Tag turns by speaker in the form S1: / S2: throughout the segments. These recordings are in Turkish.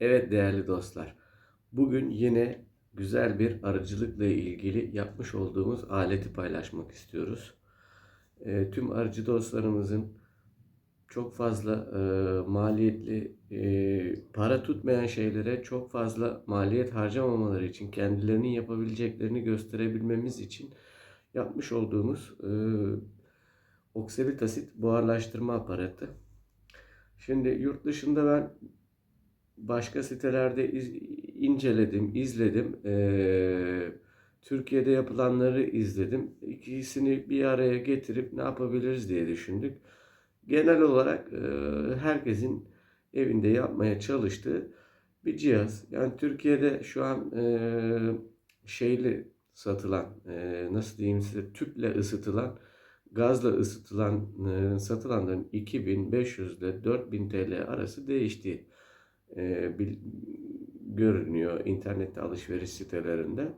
S1: Evet değerli dostlar, bugün yine güzel bir arıcılıkla ilgili yapmış olduğumuz aleti paylaşmak istiyoruz. Eee, tüm arıcı dostlarımızın çok fazla eee, maliyetli, eee, para tutmayan şeylere çok fazla maliyet harcamamaları için kendilerinin yapabileceklerini gösterebilmemiz için yapmış olduğumuz eee oksalit asit buharlaştırma aparatı. Şimdi yurt dışında ben başka sitelerde iz- inceledim, izledim. Ee, Türkiye'de yapılanları izledim. İkisini bir araya getirip ne yapabiliriz diye düşündük. Genel olarak e, herkesin evinde yapmaya çalıştığı bir cihaz. Yani Türkiye'de şu an e, şeyli satılan, e, nasıl diyeyim size, tüple ısıtılan, gazla ısıtılan e, satılanların 2500 ile 4000 TL arası değiştiği e, bil- görünüyor internette alışveriş sitelerinde.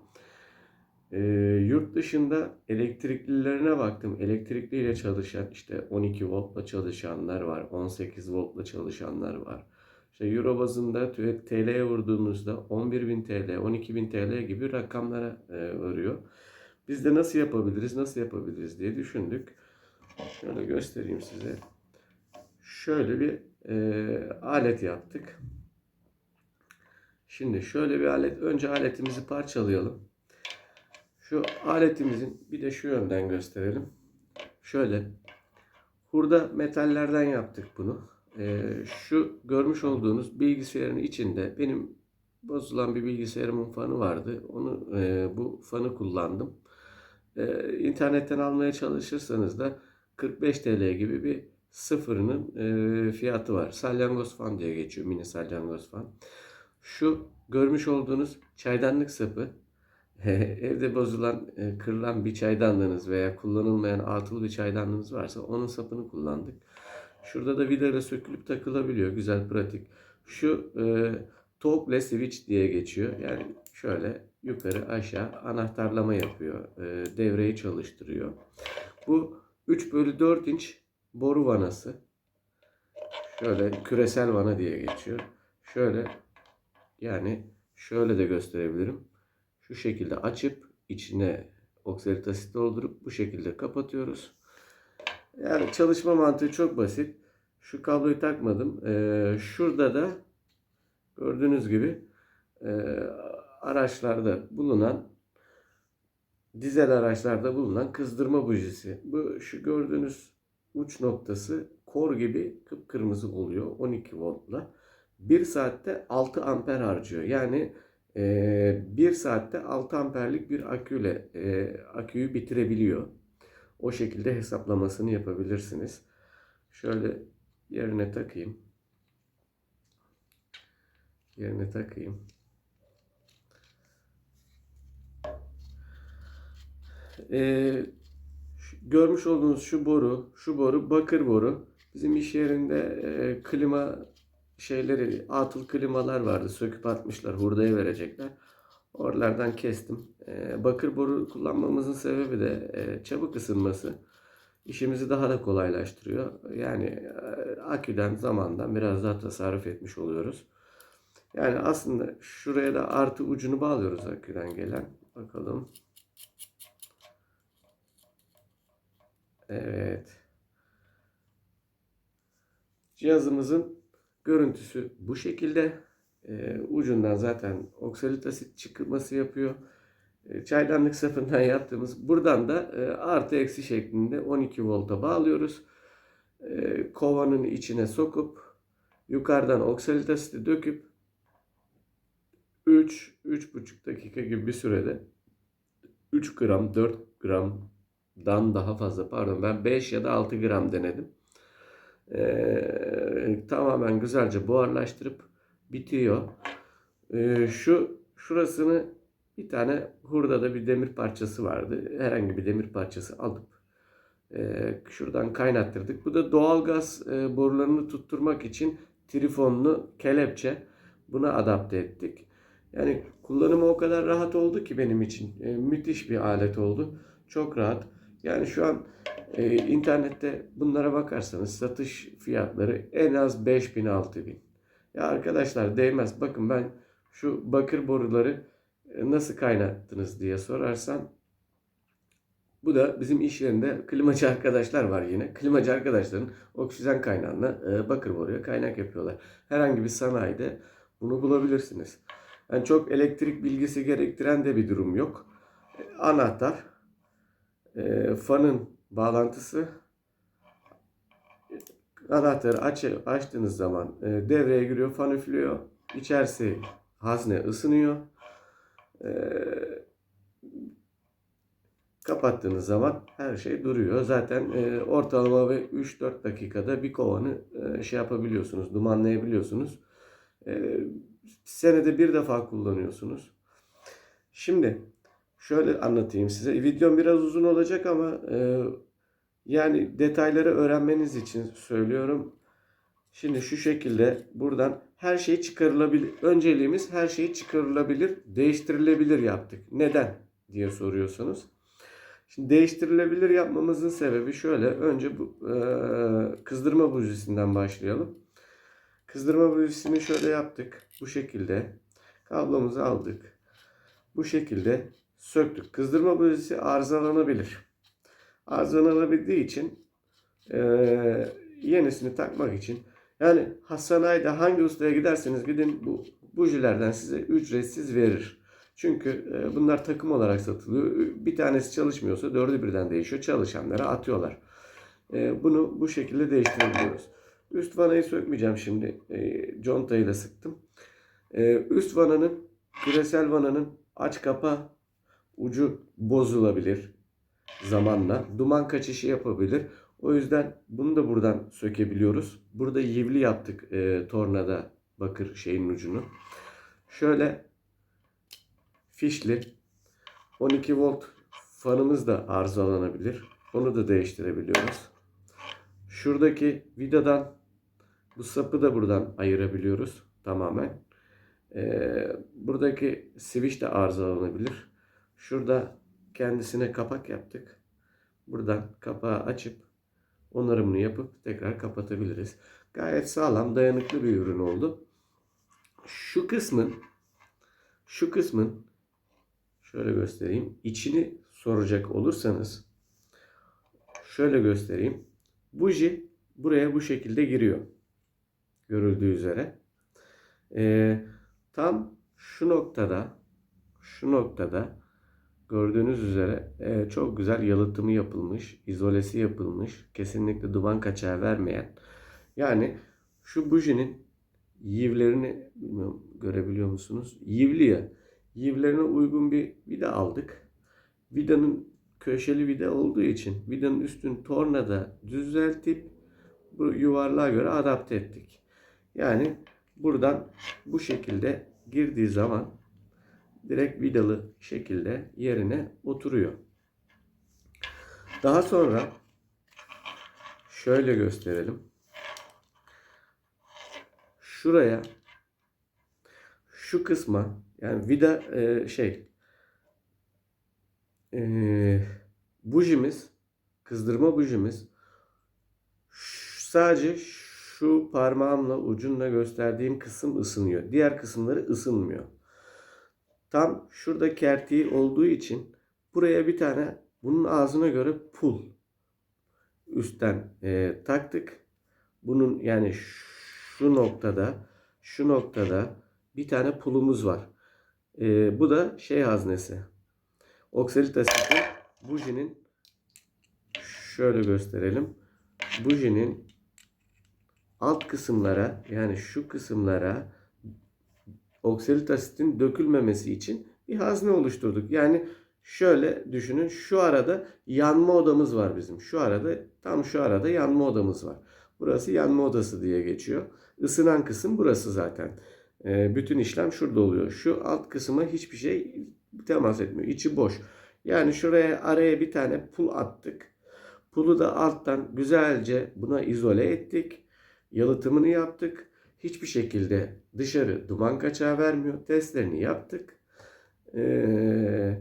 S1: E, yurt dışında elektriklilerine baktım. Elektrikliyle çalışan işte 12 voltla çalışanlar var, 18 voltla çalışanlar var. İşte Euro bazında TL'ye vurduğunuzda 11.000 TL, 12.000 TL gibi rakamlara e, varıyor. Biz de nasıl yapabiliriz, nasıl yapabiliriz diye düşündük. Şöyle göstereyim size. Şöyle bir e, alet yaptık. Şimdi şöyle bir alet, önce aletimizi parçalayalım. Şu aletimizin bir de şu yönden gösterelim. Şöyle hurda metallerden yaptık bunu. Ee, şu görmüş olduğunuz bilgisayarın içinde benim bozulan bir bilgisayarımın fanı vardı. Onu e, bu fanı kullandım. Ee, internetten almaya çalışırsanız da 45 TL gibi bir sıfırının e, fiyatı var. Salyangoz fan diye geçiyor. Mini salyangoz fan. Şu görmüş olduğunuz çaydanlık sapı evde bozulan, e, kırılan bir çaydanlığınız veya kullanılmayan atıl bir çaydanlığınız varsa onun sapını kullandık. Şurada da vidayla sökülüp takılabiliyor. Güzel, pratik. Şu e, toggle switch diye geçiyor. Yani şöyle yukarı aşağı anahtarlama yapıyor. E, devreyi çalıştırıyor. Bu 3 bölü 4 inç boru vanası. Şöyle küresel vana diye geçiyor. Şöyle yani şöyle de gösterebilirim. Şu şekilde açıp içine oksalit asit doldurup bu şekilde kapatıyoruz. Yani çalışma mantığı çok basit. Şu kabloyu takmadım. Ee, şurada da gördüğünüz gibi e, araçlarda bulunan dizel araçlarda bulunan kızdırma bujisi. Bu şu gördüğünüz uç noktası kor gibi kıpkırmızı oluyor 12 voltla. 1 saatte 6 amper harcıyor. Yani 1 saatte 6 amperlik bir aküyle e, aküyü bitirebiliyor. O şekilde hesaplamasını yapabilirsiniz. Şöyle yerine takayım. Yerine takayım. Ee, görmüş olduğunuz şu boru, şu boru bakır boru. Bizim iş yerinde e, klima şeyleri, atıl klimalar vardı. Söküp atmışlar, hurdaya verecekler. Oralardan kestim. E, bakır boru kullanmamızın sebebi de e, çabuk ısınması. İşimizi daha da kolaylaştırıyor. Yani e, aküden, zamandan biraz daha tasarruf etmiş oluyoruz. Yani aslında şuraya da artı ucunu bağlıyoruz aküden gelen. Bakalım. Evet. Cihazımızın görüntüsü bu şekilde. Ee, ucundan zaten oksalit asit çıkması yapıyor. Ee, çaydanlık sapından yaptığımız buradan da e, artı eksi şeklinde 12 volta bağlıyoruz. Ee, kovanın içine sokup yukarıdan oksalit asiti döküp 3 3,5 dakika gibi bir sürede 3 gram 4 gramdan daha fazla pardon ben 5 ya da 6 gram denedim. Ee, tamamen güzelce buharlaştırıp bitiyor. Ee, şu şurasını bir tane hurdada bir demir parçası vardı. Herhangi bir demir parçası alıp e, şuradan kaynattırdık. Bu da doğalgaz e, borularını tutturmak için trifonlu kelepçe. Buna adapte ettik. Yani kullanımı o kadar rahat oldu ki benim için. E, müthiş bir alet oldu. Çok rahat. Yani şu an e, internette bunlara bakarsanız satış fiyatları en az 5000 6000. Ya arkadaşlar değmez. Bakın ben şu bakır boruları e, nasıl kaynattınız diye sorarsan bu da bizim iş yerinde klimacı arkadaşlar var yine. Klimacı arkadaşların oksijen kaynağına e, bakır boruya kaynak yapıyorlar. Herhangi bir sanayide bunu bulabilirsiniz. Yani çok elektrik bilgisi gerektiren de bir durum yok. E, Anahtar, e, fanın bağlantısı, anahtarı aç, açtığınız zaman e, devreye giriyor, fan üflüyor. İçerisi hazne ısınıyor. E, kapattığınız zaman her şey duruyor. Zaten e, ortalama ve 3-4 dakikada bir kovanı e, şey yapabiliyorsunuz, dumanlayabiliyorsunuz. E, senede bir defa kullanıyorsunuz. Şimdi şöyle anlatayım size. Videom biraz uzun olacak ama e, yani detayları öğrenmeniz için söylüyorum. Şimdi şu şekilde buradan her şey çıkarılabilir. Önceliğimiz her şey çıkarılabilir, değiştirilebilir yaptık. Neden diye soruyorsunuz. Şimdi değiştirilebilir yapmamızın sebebi şöyle. Önce bu e, kızdırma bujisinden başlayalım. Kızdırma bujisini şöyle yaptık. Bu şekilde. Kablomuzu aldık. Bu şekilde söktük. Kızdırma bujisi arızalanabilir. Arızalanabildiği için e, yenisini takmak için yani Hasanay'da hangi ustaya giderseniz gidin bu bujilerden size ücretsiz verir. Çünkü e, bunlar takım olarak satılıyor. Bir tanesi çalışmıyorsa dördü birden değişiyor. Çalışanlara atıyorlar. E, bunu bu şekilde değiştirebiliyoruz. Üst vanayı sökmeyeceğim şimdi. E, contayla sıktım. E, üst vananın, küresel vananın aç kapa ucu bozulabilir zamanla. Duman kaçışı yapabilir. O yüzden bunu da buradan sökebiliyoruz. Burada yivli yaptık e, tornada bakır şeyin ucunu. Şöyle fişli 12 volt fanımız da arızalanabilir. Onu da değiştirebiliyoruz. Şuradaki vidadan bu sapı da buradan ayırabiliyoruz tamamen. Ee, buradaki switch de arızalanabilir. Şurada kendisine kapak yaptık. Buradan kapağı açıp onarımını yapıp tekrar kapatabiliriz. Gayet sağlam, dayanıklı bir ürün oldu. Şu kısmın şu kısmın şöyle göstereyim. İçini soracak olursanız şöyle göstereyim. Buji buraya bu şekilde giriyor. Görüldüğü üzere. Ee, tam şu noktada şu noktada gördüğünüz üzere e, çok güzel yalıtımı yapılmış, izolesi yapılmış, kesinlikle duman kaçağı vermeyen. Yani şu bujinin yivlerini bilmiyorum görebiliyor musunuz? Yivli ya. Yivlerine uygun bir vida aldık. Vidanın köşeli vida olduğu için vidanın üstünü tornada düzeltip bu yuvarlığa göre adapte ettik. Yani buradan bu şekilde girdiği zaman direkt vidalı şekilde yerine oturuyor. Daha sonra şöyle gösterelim. Şuraya şu kısma yani vida e, şey e, bujimiz kızdırma bujimiz sadece şu parmağımla ucunla gösterdiğim kısım ısınıyor. Diğer kısımları ısınmıyor. Tam şurada kertiği olduğu için buraya bir tane bunun ağzına göre pul üstten e, taktık. Bunun yani şu noktada şu noktada bir tane pulumuz var. E, bu da şey haznesi. Oksalit asitin bujinin şöyle gösterelim. Bujinin alt kısımlara yani şu kısımlara oksalit asitin dökülmemesi için bir hazne oluşturduk. Yani şöyle düşünün şu arada yanma odamız var bizim. Şu arada tam şu arada yanma odamız var. Burası yanma odası diye geçiyor. Isınan kısım burası zaten. Ee, bütün işlem şurada oluyor. Şu alt kısma hiçbir şey temas etmiyor. İçi boş. Yani şuraya araya bir tane pul attık. Pulu da alttan güzelce buna izole ettik. Yalıtımını yaptık. Hiçbir şekilde dışarı duman kaçağı vermiyor. Testlerini yaptık. Ee,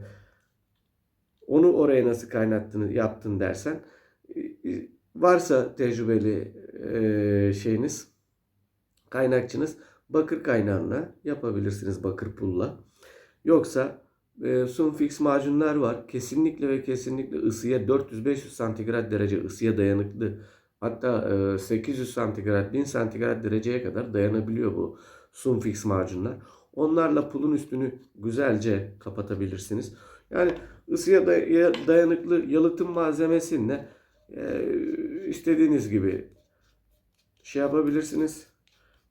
S1: onu oraya nasıl kaynattın, yaptın dersen varsa tecrübeli e, şeyiniz, kaynakçınız bakır kaynağına yapabilirsiniz bakır pulla. Yoksa e, Sunfix macunlar var. Kesinlikle ve kesinlikle ısıya 400-500 santigrat derece ısıya dayanıklı. Hatta e, 800 santigrat 1000 santigrat dereceye kadar dayanabiliyor bu Sunfix macunlar. Onlarla pulun üstünü güzelce kapatabilirsiniz. Yani ısıya day- dayanıklı yalıtım malzemesiyle e, istediğiniz gibi şey yapabilirsiniz.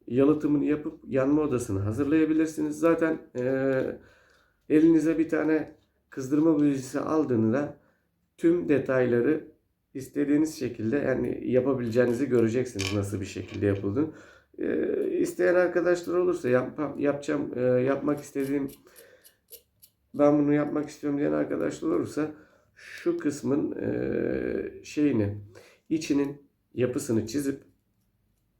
S1: Yalıtımını yapıp yanma odasını hazırlayabilirsiniz. Zaten e, elinize bir tane kızdırma bujisi aldığında tüm detayları istediğiniz şekilde yani yapabileceğinizi göreceksiniz nasıl bir şekilde yapıldığını. E, isteyen arkadaşlar olursa yap, yapacağım e, yapmak istediğim ben bunu yapmak istiyorum diyen arkadaşlar olursa şu kısmın e, şeyini içinin yapısını çizip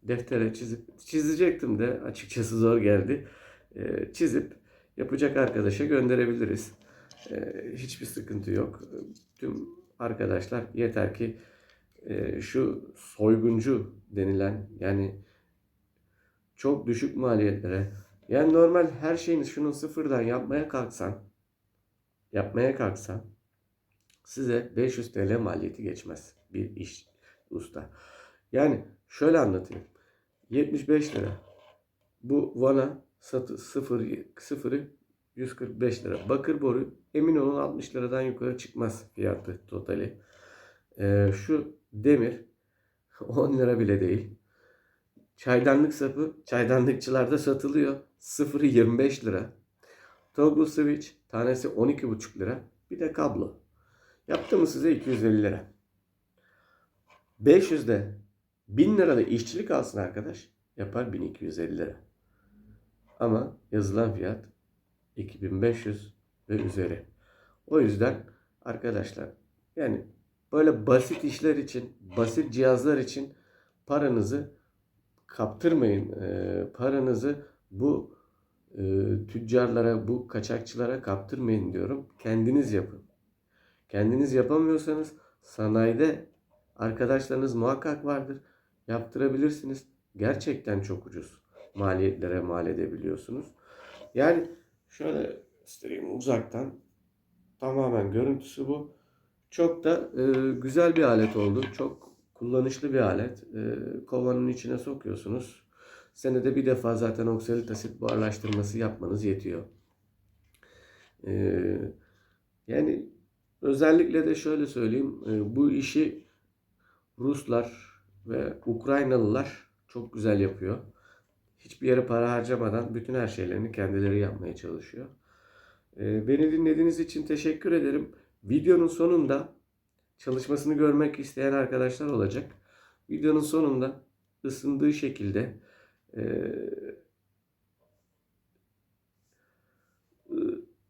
S1: deftere çizip çizecektim de açıkçası zor geldi. E, çizip yapacak arkadaşa gönderebiliriz. Hiçbir sıkıntı yok. Tüm arkadaşlar yeter ki şu soyguncu denilen yani çok düşük maliyetlere yani normal her şeyini şunu sıfırdan yapmaya kalksan yapmaya kalksan size 500 TL maliyeti geçmez bir iş usta. Yani şöyle anlatayım. 75 lira. Bu vana satı sıfır, sıfırı 145 lira. Bakır boru emin olun 60 liradan yukarı çıkmaz fiyatı totali. Ee, şu demir 10 lira bile değil. Çaydanlık sapı çaydanlıkçılarda satılıyor. Sıfırı 25 lira. Toggle switch tanesi 12,5 lira. Bir de kablo. Yaptı mı size 250 lira. 500'de 1000 lirada işçilik alsın arkadaş. Yapar 1250 lira. Ama yazılan fiyat 2500 ve üzeri. O yüzden arkadaşlar yani böyle basit işler için, basit cihazlar için paranızı kaptırmayın. Ee, paranızı bu e, tüccarlara, bu kaçakçılara kaptırmayın diyorum. Kendiniz yapın. Kendiniz yapamıyorsanız sanayide arkadaşlarınız muhakkak vardır. Yaptırabilirsiniz. Gerçekten çok ucuz maliyetlere mal edebiliyorsunuz. Yani şöyle göstereyim uzaktan. Tamamen görüntüsü bu. Çok da e, güzel bir alet oldu. Çok kullanışlı bir alet. E, kovanın içine sokuyorsunuz. Senede bir defa zaten oksalit asit buharlaştırması yapmanız yetiyor. E, yani özellikle de şöyle söyleyeyim. E, bu işi Ruslar ve Ukraynalılar çok güzel yapıyor. Hiçbir yere para harcamadan bütün her şeylerini kendileri yapmaya çalışıyor. Beni dinlediğiniz için teşekkür ederim. Videonun sonunda çalışmasını görmek isteyen arkadaşlar olacak. Videonun sonunda ısındığı şekilde e,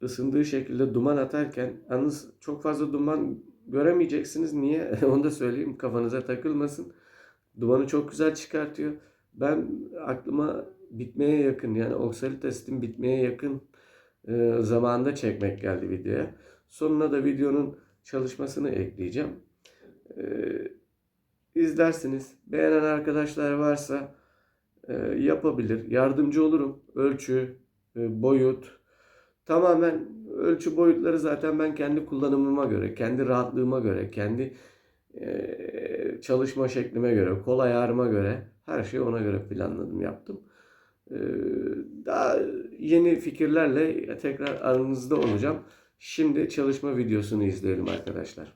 S1: ısındığı şekilde duman atarken yalnız çok fazla duman göremeyeceksiniz. Niye? Onu da söyleyeyim kafanıza takılmasın. Dumanı çok güzel çıkartıyor. Ben aklıma bitmeye yakın yani oksalit asitin bitmeye yakın e, zamanda çekmek geldi videoya. Sonuna da videonun çalışmasını ekleyeceğim. E, izlersiniz. Beğenen arkadaşlar varsa e, yapabilir. Yardımcı olurum. Ölçü, e, boyut. Tamamen ölçü boyutları zaten ben kendi kullanımıma göre, kendi rahatlığıma göre, kendi e, çalışma şeklime göre, kol ayarıma göre her şeyi ona göre planladım, yaptım. E, daha yeni fikirlerle tekrar aranızda olacağım. Şimdi çalışma videosunu izleyelim arkadaşlar.